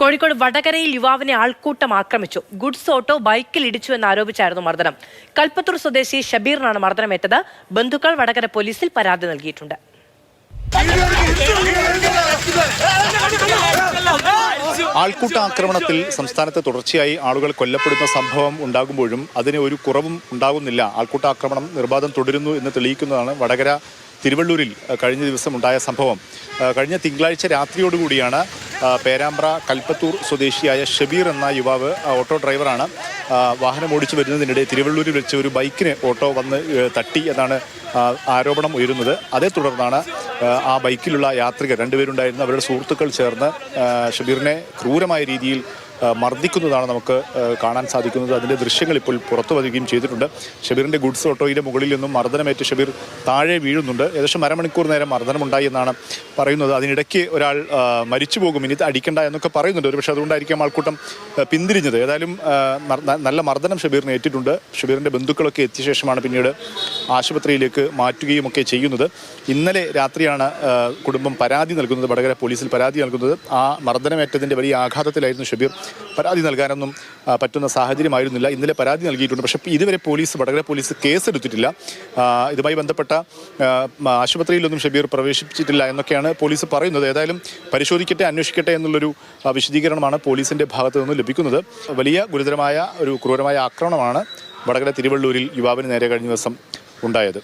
കോഴിക്കോട് വടകരയിൽ യുവാവിനെ ആൾക്കൂട്ടം ആക്രമിച്ചു. ഗുഡ്സ് ഓട്ടോ ബൈക്കിൽ ഇടിച്ചു എന്നാരോപിച്ചായിരുന്നു മർദ്ദനം. കൽപ്പത്തൂർ സ്വദേശി ഷബീറിനാണ് മർദ്ദനമേറ്റത്. ബന്ധുക്കൾ വടകര പോലീസിൽ പരാതി നൽകിയിട്ടുണ്ട്. ആൾക്കൂട്ട ആക്രമണത്തിൽ സംസ്ഥാനത്ത് തുടർച്ചയായി ആളുകൾ കൊല്ലപ്പെടുന്ന സംഭവം ഉണ്ടാകുമ്പോഴും അതിന് ഒരു കുറവും ഉണ്ടാകുന്നില്ല. ആൾക്കൂട്ട ആക്രമണം നിർബാധം തുടരുന്നു എന്ന് തെളിയിക്കുന്നതാണ് വടകര തിരുവള്ളൂരിൽ കഴിഞ്ഞ ദിവസം ഉണ്ടായ സംഭവം. കഴിഞ്ഞ തിങ്കളാഴ്ച രാത്രിയോടുകൂടിയാണ് പേരാമ്പ്ര കൽപ്പത്തൂർ സ്വദേശിയായ ഷബീർ എന്ന യുവാവ് ഓട്ടോ ഡ്രൈവറാണ്. വാഹനം ഓടിച്ചു വരുന്നതിനിടെ തിരുവള്ളൂരിൽ വെച്ച് ഒരു ബൈക്കിന് ഓട്ടോ വന്ന് തട്ടി എന്നാണ് ആരോപണം ഉയരുന്നത്. അതേ തുടർന്നാണ് ആ ബൈക്കിലുള്ള യാത്രികർ രണ്ടുപേരുണ്ടായിരുന്ന അവരുടെ സുഹൃത്തുക്കൾ ചേർന്ന് ഷബീറിനെ ക്രൂരമായ രീതിയിൽ മർദ്ദിക്കുന്നതാണ് നമുക്ക് കാണാൻ സാധിക്കുന്നത്. അതിന്റെ ദൃശ്യങ്ങൾ ഇപ്പോൾ പുറത്തു വരികയും ചെയ്തിട്ടുണ്ട്. ഷബീറിന്റെ ഗുഡ്സ് ഓട്ടോയുടെ മുകളിൽ നിന്നും മർദ്ദനമേറ്റ് ഷബീർ താഴെ വീഴുന്നുണ്ട്. ഏകദേശം അരമണിക്കൂർ നേരം മർദ്ദനമുണ്ടായി എന്നാണ് പറയുന്നത്. അതിനിടയ്ക്ക് ഒരാൾ മരിച്ചു പോകും ഇനി അടിക്കണ്ട എന്നൊക്കെ പറയുന്നുണ്ട്. ഒരുപക്ഷെ അതുകൊണ്ടായിരിക്കും ആൾക്കൂട്ടം പിന്തിരിഞ്ഞത്. ഏതായാലും നല്ല മർദ്ദനം ഷബീറിന് ഏറ്റിട്ടുണ്ട്. ഷബീറിന്റെ ബന്ധുക്കളൊക്കെ എത്തിയ ശേഷമാണ് പിന്നീട് ആശുപത്രിയിലേക്ക് മാറ്റുകയും ഒക്കെ ചെയ്യുന്നത്. ഇന്നലെ രാത്രിയാണ് കുടുംബം പരാതി നൽകുന്നത്. വടകര പോലീസിൽ പരാതി നൽകുന്നത്. ആ മർദ്ദനമേറ്റതിന്റെ വലിയ ആഘാതത്തിലായിരുന്നു ഷബീർ. പരാതി നൽകാനൊന്നും പറ്റുന്ന സാഹചര്യമായിരുന്നില്ല. ഇന്നലെ പരാതി നൽകിയിട്ടുണ്ട്. പക്ഷേ ഇതുവരെ പോലീസ് വടകര പോലീസ് കേസെടുത്തിട്ടില്ല. ഇതുമായി ബന്ധപ്പെട്ട ആശുപത്രിയിലൊന്നും ഷബീർ പ്രവേശിപ്പിച്ചിട്ടില്ല എന്നൊക്കെയാണ് പോലീസ് പറയുന്നത്. ഏതായാലും പരിശോധിക്കട്ടെ അന്വേഷിക്കട്ടെ എന്നുള്ളൊരു വിശദീകരണമാണ് പോലീസിന്റെ ഭാഗത്തു നിന്ന് ലഭിക്കുന്നത്. വലിയ ഗുരുതരമായ ഒരു ക്രൂരമായ ആക്രമണമാണ് വടകര തിരുവള്ളൂരിൽ യുവാവിന് നേരെ കഴിഞ്ഞ ദിവസം ഉണ്ടായത്.